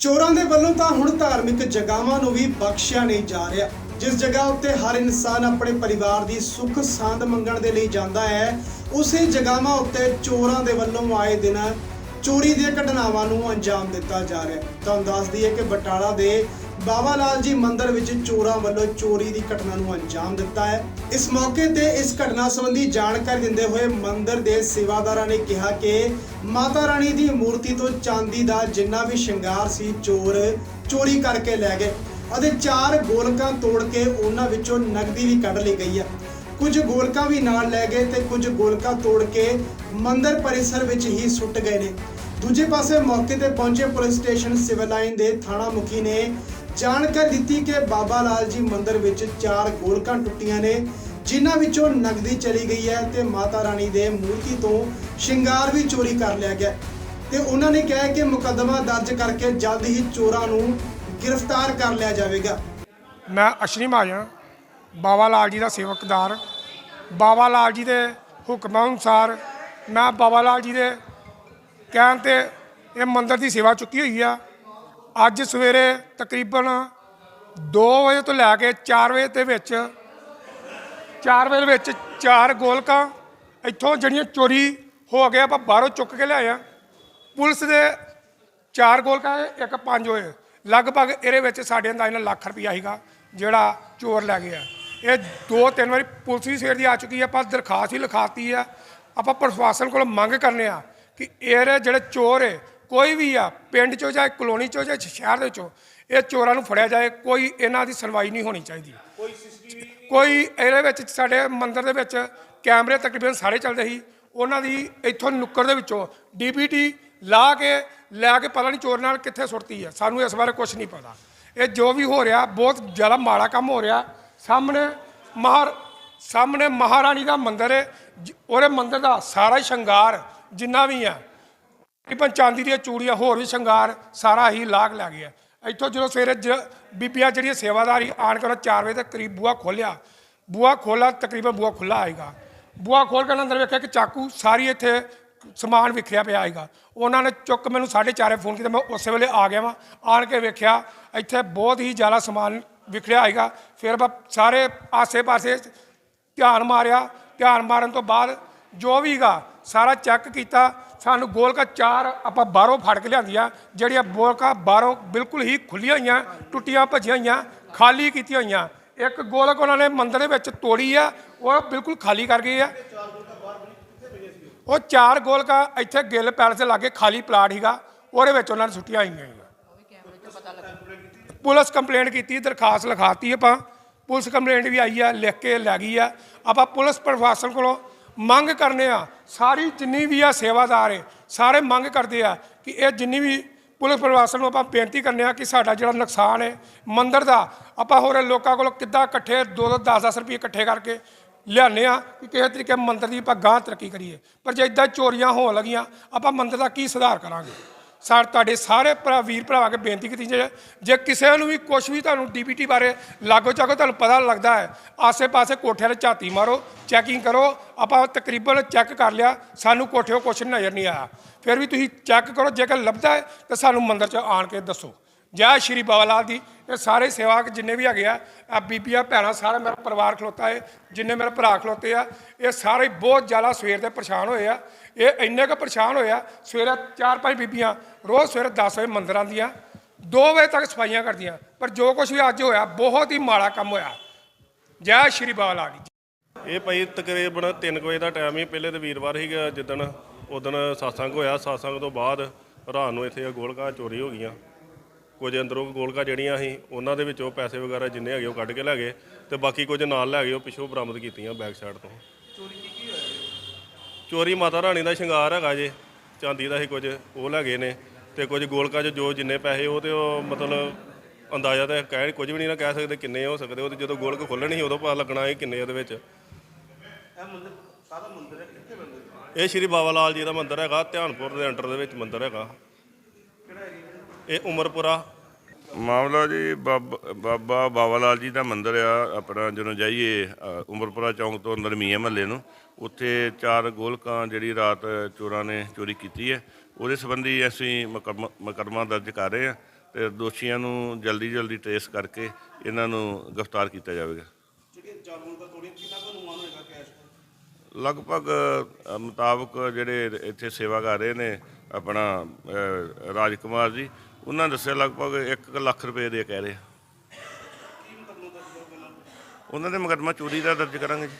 ਚੋਰਾਂ ਦੇ ਵੱਲੋਂ ਤਾਂ ਹੁਣ ਧਾਰਮਿਕ ਜਗ੍ਹਾਵਾਂ ਨੂੰ ਵੀ ਬਖਸ਼ਿਆ ਨਹੀਂ ਜਾ ਰਿਹਾ। ਜਿਸ ਜਗ੍ਹਾ ਉੱਤੇ ਹਰ ਇਨਸਾਨ ਆਪਣੇ ਪਰਿਵਾਰ ਦੀ ਸੁੱਖ ਸਾਂਦ ਮੰਗਣ ਦੇ ਲਈ ਜਾਂਦਾ ਹੈ, ਉਸੇ ਜਗ੍ਹਾਵਾਂ ਉੱਤੇ ਚੋਰਾਂ ਦੇ ਵੱਲੋਂ ਆਏ ਦਿਨ ਚੋਰੀ ਦੀਆਂ ਘਟਨਾਵਾਂ ਨੂੰ ਅੰਜਾਮ ਦਿੱਤਾ ਜਾ ਰਿਹਾ ਤੁਹਾਨੂੰ ਦੱਸ ਦਈਏ ਕਿ ਬਟਾਲਾ ਦੇ ਬਾਬਾ ਲਾਲ ਜੀ ਮੰਦਿਰ ਵਿੱਚ ਚੋਰਾਂ ਵੱਲੋਂ ਚੋਰੀ ਦੀ ਘਟਨਾ ਨੂੰ ਅੰਜਾਮ ਦਿੱਤਾ ਹੈ। ਇਸ ਮੌਕੇ ਤੇ ਇਸ ਘਟਨਾ ਸੰਬੰਧੀ ਜਾਣਕਾਰੀ ਦਿੰਦੇ ਹੋਏ ਮੰਦਿਰ ਦੇ ਸੇਵਾਦਾਰਾਂ ਨੇ ਕਿਹਾ ਕਿ ਮਾਤਾ ਰਾਣੀ ਦੀ ਮੂਰਤੀ ਤੋਂ ਚਾਂਦੀ ਦਾ ਜਿੰਨਾ ਵੀ ਸ਼ਿੰਗਾਰ ਸੀ, ਚੋਰ ਚੋਰੀ ਕਰਕੇ ਲੈ ਗਏ ਅਤੇ ਚਾਰ ਗੋਲਕਾਂ ਤੋੜ ਕੇ ਉਹਨਾਂ ਵਿੱਚੋਂ ਨਕਦੀ ਵੀ ਕੱਢ ਲਈ ਗਈ ਹੈ। ਕੁਝ ਗੋਲਕਾਂ ਵੀ ਨਾਲ ਲੈ ਗਏ ਤੇ ਕੁਝ ਗੋਲਕਾਂ ਤੋੜ ਕੇ ਮੰਦਿਰ ਪਰਿਸਰ ਵਿੱਚ ਹੀ ਸੁੱਟ ਗਏ ਨੇ। ਦੂਜੇ ਪਾਸੇ ਮੌਕੇ ਤੇ ਪਹੁੰਚੇ ਪੁਲਿਸ ਸਟੇਸ਼ਨ ਸਿਵਲ ਲਾਈਨ ਦੇ ਥਾਣਾ ਮੁਖੀ ਨੇ ਜਾਣਕਾਰੀ ਦਿੱਤੀ ਕਿ ਬਾਬਾ ਲਾਲ ਜੀ ਮੰਦਿਰ ਵਿੱਚ ਚਾਰ ਗੋਲਕਾਂ ਟੁੱਟੀਆਂ ਨੇ, ਜਿਨ੍ਹਾਂ ਵਿੱਚੋਂ ਨਗਦੀ ਚਲੀ ਗਈ ਹੈ ਤੇ ਮਾਤਾ ਰਾਣੀ ਦੇ ਮੂਰਤੀ ਤੋਂ ਸ਼ਿੰਗਾਰ ਵੀ ਚੋਰੀ ਕਰ ਲਿਆ ਗਿਆ। ਤੇ ਉਹਨਾਂ ਨੇ ਕਿਹਾ ਕਿ ਮੁਕੱਦਮਾ ਦਰਜ ਕਰਕੇ ਜਲਦ ਹੀ ਚੋਰਾਂ ਨੂੰ ਗ੍ਰਿਫਤਾਰ ਕਰ ਲਿਆ ਜਾਵੇਗਾ। ਮੈਂ ਅਸ਼ਰੀ ਮਹਾਜਨ ਬਾਬਾ ਲਾਲ ਜੀ ਦਾ ਸੇਵਕਦਾਰ। ਬਾਬਾ ਲਾਲ ਜੀ ਦੇ ਹੁਕਮਾਂ ਅਨੁਸਾਰ ਮੈਂ ਬਾਬਾ ਲਾਲ ਜੀ ਦੇ ਕਹਿਣ ਤੇ ਇਹ ਮੰਦਿਰ ਦੀ ਸੇਵਾ ਚੁੱਕੀ ਹੋਈ ਆ। ਅੱਜ ਸਵੇਰੇ ਤਕਰੀਬਨ 2 ਵਜੇ ਤੋਂ ਲੈ ਕੇ 4 ਵਜੇ ਦੇ ਵਿੱਚ 4 ਵਜੇ ਦੇ ਵਿੱਚ ਚਾਰ ਗੋਲਕਾਂ ਇੱਥੋਂ ਜਿਹੜੀਆਂ ਚੋਰੀ ਹੋ ਗਏ ਆਪਾਂ ਬਾਹਰੋਂ ਚੁੱਕ ਕੇ ਲਿਆਏ ਆ। ਪੁਲਿਸ ਦੇ ਚਾਰ ਗੋਲਕਾਂ ਇੱਕ ਪੰਜ ਹੋਏ। ਲਗਭਗ ਇਹਦੇ ਵਿੱਚ ਸਾਡੇ ਅੰਦਾਜ਼ ਨਾਲ ਲੱਖ ਰੁਪਈਆ ਸੀਗਾ ਜਿਹੜਾ ਚੋਰ ਲੈ ਗਿਆ। ਇਹ ਦੋ ਤਿੰਨ ਵਾਰੀ ਪੁਲਿਸ ਵੀ ਸਵੇਰ ਦੀ ਆ ਚੁੱਕੀ ਹੈ ਆਪਾਂ ਦਰਖਾਸਤ ਹੀ ਲਿਖਾਤੀ ਆ। ਆਪਾਂ ਪ੍ਰਸ਼ਾਸਨ ਕੋਲ ਮੰਗ ਕਰਨੇ ਆ ਕਿ ਇਹ ਜਿਹੜੇ ਚੋਰ ਹੈ ਕੋਈ ਵੀ ਆ ਪਿੰਡ ਚੋਂ ਜਾਂ ਕਲੋਨੀ ਚੋਂ ਜਾਂ ਸ਼ਹਿਰ ਦੇ ਚੋਂ ਇਹ ਚੋਰਾਂ ਨੂੰ ਫੜਿਆ ਜਾਏ ਕੋਈ ਇਹਨਾਂ ਦੀ ਸੁਣਵਾਈ ਨਹੀਂ ਹੋਣੀ ਚਾਹੀਦੀ। ਕੋਈ ਇਹਦੇ ਵਿੱਚ ਸਾਡੇ ਮੰਦਿਰ ਦੇ ਵਿੱਚ ਕੈਮਰੇ ਤਕਰੀਬਨ ਸਾਰੇ ਚੱਲਦੇ ਸੀ। ਉਹਨਾਂ ਦੀ ਇੱਥੋਂ ਨੁੱਕਰ ਦੇ ਵਿੱਚੋਂ ਡੀਪੀਟੀ ਲਾ ਕੇ ਲੈ ਕੇ ਪਤਾ ਨਹੀਂ ਚੋਰ ਨਾਲ ਕਿੱਥੇ ਸੁੱਟਤੀ ਹੈ ਸਾਨੂੰ ਇਸ ਬਾਰੇ ਕੁਝ ਨਹੀਂ ਪਤਾ। ਇਹ ਜੋ ਵੀ ਹੋ ਰਿਹਾ ਬਹੁਤ ਜ਼ਿਆਦਾ ਮਾੜਾ ਕੰਮ ਹੋ ਰਿਹਾ। ਸਾਹਮਣੇ ਮਹਾਰ ਸਾਹਮਣੇ ਮਹਾਰਾਣੀ ਦਾ ਮੰਦਿਰ ਹੈ। ਉਹਦੇ ਮੰਦਿਰ ਦਾ ਸਾਰਾ ਸ਼ਿੰਗਾਰ ਜਿੰਨਾ ਵੀ ਆ ਤਕਰੀਬਨ ਚਾਂਦੀ ਦੀਆਂ ਚੂੜੀਆਂ, ਹੋਰ ਵੀ ਸ਼ਿੰਗਾਰ, ਸਾਰਾ ਹੀ ਲਾਗ ਲੈ ਗਿਆ। ਇੱਥੋਂ ਜਦੋਂ ਸਵੇਰੇ ਜ- ਬੀਬੀਆਂ ਜਿਹੜੀਆਂ ਸੇਵਾਦਾਰੀ ਆਣ ਕੇ ਉਹਨਾਂ 4 ਵਜੇ ਤੱਕ ਕਰੀਬ ਬੂਹਾ ਖੋਲਿਆ ਬੂਹਾ ਖੋਲਾ ਤਕਰੀਬਨ ਬੂਹਾ ਖੁੱਲਾ ਆਏਗਾ। ਬੂਹਾ ਖੋਲ ਕੇ ਅੰਦਰ ਵੇਖਿਆ ਕਿ ਚਾਕੂ ਸਾਰੀ ਇੱਥੇ ਸਮਾਨ ਵਿਖਰਿਆ ਪਿਆ ਆਏਗਾ। ਉਹਨਾਂ ਨੇ ਚੁੱਕ ਮੈਨੂੰ 4:30 ਫੋਨ ਕੀਤਾ, ਮੈਂ ਉਸੇ ਵੇਲੇ ਆ ਗਿਆ ਵਾਂ। ਆਣ ਕੇ ਵੇਖਿਆ, ਇੱਥੇ ਬਹੁਤ ਹੀ ਜ਼ਿਆਦਾ ਸਮਾਨ ਵਿਖਰਿਆ ਆਏਗਾ। ਫਿਰ ਮੈਂ ਸਾਰੇ ਆਸੇ-ਪਾਸੇ ਧਿਆਨ ਮਾਰਿਆ। ਧਿਆਨ ਮਾਰਨ ਤੋਂ ਬਾਅਦ ਜੋ ਵੀਗਾ ਸਾਰਾ ਚੈੱਕ ਕੀਤਾ, ਸਾਨੂੰ ਗੋਲਕਾ ਚਾਰ ਆਪਾਂ ਬਾਹਰੋਂ ਫੜ ਕੇ ਲਿਆਂਦੀਆਂ, ਜਿਹੜੀਆਂ ਗੋਲਕਾ ਬਾਹਰੋਂ ਬਿਲਕੁਲ ਹੀ ਖੁੱਲੀਆਂ ਹੋਈਆਂ, ਟੁੱਟੀਆਂ ਭੱਜੀਆਂ ਹੋਈਆਂ, ਖਾਲੀ ਕੀਤੀਆਂ ਹੋਈਆਂ। ਇੱਕ ਗੋਲਕ ਉਹਨਾਂ ਨੇ ਮੰਦਰ ਦੇ ਵਿੱਚ ਤੋੜੀ ਆ, ਉਹ ਬਿਲਕੁਲ ਖਾਲੀ ਕਰ ਗਏ ਆ। ਉਹ ਚਾਰ ਗੋਲਕਾ ਇੱਥੇ ਗਿੱਲ ਪੈਲਸ ਦੇ ਲਾਗੇ ਖਾਲੀ ਪਲਾਟ ਹੀਗਾ ਉਹਦੇ ਵਿੱਚ ਉਹਨਾਂ ਨੇ ਸੁੱਟੀਆਂ ਹੋਈਆਂ ਸੀਗੀਆਂ। ਪੁਲਿਸ ਕੰਪਲੇਂਟ ਕੀਤੀ, ਦਰਖਾਸਤ ਲਿਖਾਤੀ ਆਪਾਂ, ਪੁਲਿਸ ਕੰਪਲੇਂਟ ਵੀ ਆਈ ਆ, ਲਿਖ ਕੇ ਲੈ ਗਈ ਆ। ਆਪਾਂ ਪੁਲਿਸ ਪ੍ਰਸ਼ਾਸਨ ਕੋਲੋਂ ਮੰਗ ਕਰਨੇ ਆ। ਸਾਰੀ ਜਿੰਨੀ ਵੀ ਆ ਸੇਵਾਦਾਰ ਹੈ ਸਾਰੇ ਮੰਗ ਕਰਦੇ ਆ ਕਿ ਇਹ ਜਿੰਨੀ ਵੀ ਪੁਲਿਸ ਪ੍ਰਸ਼ਾਸਨ ਨੂੰ ਆਪਾਂ ਬੇਨਤੀ ਕਰਨੇ ਆ ਕਿ ਸਾਡਾ ਜਿਹੜਾ ਨੁਕਸਾਨ ਹੈ ਮੰਦਰ ਦਾ, ਆਪਾਂ ਹੋਰ ਲੋਕਾਂ ਕੋਲੋਂ ਕਿੱਦਾਂ ਇਕੱਠੇ 2 2 10 10 ਰੁਪਏ ਇਕੱਠੇ ਕਰਕੇ ਲਿਆਉਂਦੇ ਆ ਕਿ ਕਿਸੇ ਤਰੀਕੇ ਮੰਦਰ ਦੀ ਆਪਾਂ ਗਾਂ ਤਰੱਕੀ ਕਰੀਏ। ਪਰ ਜੇ ਇਦਾਂ ਚੋਰੀਆਂ ਹੋਣ ਲੱਗੀਆਂ, ਆਪਾਂ ਮੰਦਰ ਦਾ ਕੀ ਸੁਧਾਰ ਕਰਾਂਗੇ? ਸਰ ਤੁਹਾਡੇ ਸਾਰੇ ਭਰਾ, ਵੀਰ ਭਰਾ ਕੇ ਬੇਨਤੀ ਕੀਤੀ ਜੇ ਜੇ ਕਿਸੇ ਨੂੰ ਵੀ ਕੁਝ ਵੀ ਤੁਹਾਨੂੰ ਡੀਪੀਟੀ ਬਾਰੇ ਲਾਗੋ ਚਾਗੋ ਤੁਹਾਨੂੰ ਪਤਾ ਲੱਗਦਾ ਹੈ, ਆਸੇ-ਪਾਸੇ ਕੋਠਿਆਂ ਤੇ ਝਾਤੀ ਮਾਰੋ ਚੈਕਿੰਗ ਕਰੋ, ਆਪਾਂ ਤਕਰੀਬਨ ਚੈੱਕ ਕਰ ਲਿਆ, ਸਾਨੂੰ ਕੋਠਿਓ ਕੁਛ ਨਜ਼ਰ ਨਹੀਂ ਆਇਆ। ਫਿਰ ਵੀ ਤੁਸੀਂ ਚੈੱਕ ਕਰੋ, ਜੇਕਰ ਲੱਭਦਾ ਹੈ, ਤਾਂ ਸਾਨੂੰ ਮੰਦਰ 'ਚ ਆਣ ਕੇ ਦੱਸੋ। ਜੈ ਸ਼੍ਰੀ ਬਾਬਾ ਲਾਲ ਦੀ। ਇਹ ਸਾਰੇ ਸੇਵਾਕ ਜਿੰਨੇ ਵੀ ਹੈਗੇ ਆ ਆ ਬੀਬੀਆਂ, ਭੈਣਾਂ, ਸਾਰਾ ਮੇਰਾ ਪਰਿਵਾਰ ਖਲੋਤਾ ਹੈ ਜਿੰਨੇ ਮੇਰੇ ਭਰਾ ਖਲੋਤੇ ਆ, ਇਹ ਸਾਰੇ ਬਹੁਤ ਜ਼ਿਆਦਾ ਸਵੇਰ ਦੇ ਪਰੇਸ਼ਾਨ ਹੋਏ ਆ। ਇਹ ਇੰਨੇ ਕੁ ਪਰੇਸ਼ਾਨ ਹੋਏ ਆ, ਸਵੇਰੇ ਚਾਰ ਪੰਜ ਬੀਬੀਆਂ, ਰੋਜ਼ ਸਵੇਰੇ 10 ਵਜੇ ਮੰਦਰ ਆਉਂਦੀਆਂ 2 ਵਜੇ ਤੱਕ ਸਫਾਈਆਂ ਕਰਦੀਆਂ, ਪਰ ਜੋ ਕੁਝ ਵੀ ਅੱਜ ਹੋਇਆ, ਬਹੁਤ ਹੀ ਮਾੜਾ ਕੰਮ ਹੋਇਆ। ਜੈ ਸ਼੍ਰੀ ਬਾਬਾ ਲਾਲ ਜੀ ਇਹ ਭਾਈ ਤਕਰੀਬਨ 3 ਵਜੇ ਦਾ ਟਾਈਮ ਹੀ, ਪਹਿਲੇ ਤੇ ਵੀਰਵਾਰ ਸੀਗਾ, ਜਿੱਦਣ ਉਦਣ satsang ਹੋਇਆ। satsang ਤੋਂ ਬਾਅਦ ਰਾਤ ਨੂੰ ਇੱਥੇ ਗੋਲਕਾਂ ਚੋਰੀ ਹੋ ਗਈਆਂ। ਕੁਝ ਅੰਦਰੋਂ ਗੋਲਕਾਂ ਜਿਹੜੀਆਂ ਸੀ ਉਹਨਾਂ ਦੇ ਵਿੱਚੋਂ ਪੈਸੇ ਵਗੈਰਾ ਜਿੰਨੇ ਹੈਗੇ ਉਹ ਕੱਢ ਕੇ ਲੈ ਗਏ ਤੇ ਬਾਕੀ ਕੁਝ ਨਾਲ ਲੈ ਗਏ ਉਹ ਪਿੱਛੋਂ ਬਰਾਮਦ ਕੀਤੀਆਂ ਬੈਕ ਸਾਈਡ ਤੋਂ। ਚੋਰੀ ਮਾਤਾ ਰਾਣੀ ਦਾ ਸ਼ਿੰਗਾਰ ਹੈਗਾ ਜੇ ਚਾਂਦੀ ਦਾ ਹੀ ਕੁਝ ਉਹ ਲੈ ਗਏ ਨੇ ਤੇ ਕੁਝ ਗੋਲਕਾਂ 'ਚ ਜੋ ਜਿੰਨੇ ਪੈਸੇ ਉਹ ਤੇ ਉਹ ਮਤਲਬ ਅੰਦਾਜ਼ਾ ਤਾਂ ਕਹਿ ਕੁਝ ਵੀ ਨਹੀਂ ਨਾ ਕਹਿ ਸਕਦੇ ਕਿੰਨੇ ਹੋ ਸਕਦੇ ਉਹ ਤੇ ਜਦੋਂ ਗੋਲਕ ਖੋਲਣੀ ਸੀ ਉਦੋਂ ਪਤਾ ਲੱਗਣਾ ਇਹ ਕਿੰਨੇ ਉਹਦੇ ਵਿੱਚ। ਇਹ ਸ਼੍ਰੀ ਬਾਬਾ ਲਾਲ ਜੀ ਦਾ ਮੰਦਿਰ ਹੈਗਾ ਧਿਆਨਪੁਰ ਦੇ ਅੰਡਰ ਦੇ ਵਿੱਚ ਮੰਦਿਰ ਹੈਗਾ। ਇਹ ਉਮਰਪੁਰਾ? ਮਾਮਲਾ ਜੀ ਬਾਬ- ਬਾਬਾ ਬਾਬਾ ਲਾਲ ਜੀ ਦਾ ਮੰਦਿਰ ਆ ਆਪਣਾ ਜਦੋਂ ਜਾਈਏ ਉਮਰਪੁਰਾ ਚੌਂਕ ਤੋਂ ਅੰਦਰ ਮੀਆਂ ਮਹੱਲੇ ਨੂੰ ਉੱਥੇ ਚਾਰ ਗੋਲਕਾਂ ਜਿਹੜੀ ਰਾਤ ਚੋਰਾਂ ਨੇ ਚੋਰੀ ਕੀਤੀ ਹੈ। ਉਹਦੇ ਸੰਬੰਧੀ ਅਸੀਂ ਮੁਕੱਦਮਾ ਮੁਕੱਦਮਾ ਦਰਜ ਕਰ ਰਹੇ ਹਾਂ ਤੇ ਦੋਸ਼ੀਆਂ ਨੂੰ ਜਲਦੀ ਜਲਦੀ ਟ੍ਰੇਸ ਕਰਕੇ ਇਹਨਾਂ ਨੂੰ ਗ੍ਰਿਫਤਾਰ ਕੀਤਾ ਜਾਵੇਗਾ। ਲਗਭਗ ਮੁਤਾਬਕ ਜਿਹੜੇ ਇੱਥੇ ਸੇਵਾ ਕਰ ਰਹੇ ਨੇ ਆਪਣਾ ਰਾਜ ਕੁਮਾਰ ਜੀ, ਉਹਨਾਂ ਨੇ ਦੱਸਿਆ ਲਗਭਗ 1 ਲੱਖ ਰੁਪਏ ਦੇ ਕਹਿ ਰਹੇ ਆ। ਉਹਨਾਂ ਦੇ ਮੁਕੱਦਮਾ ਚੋਰੀ ਦਾ ਦਰਜ ਕਰਾਂਗੇ ਜੀ।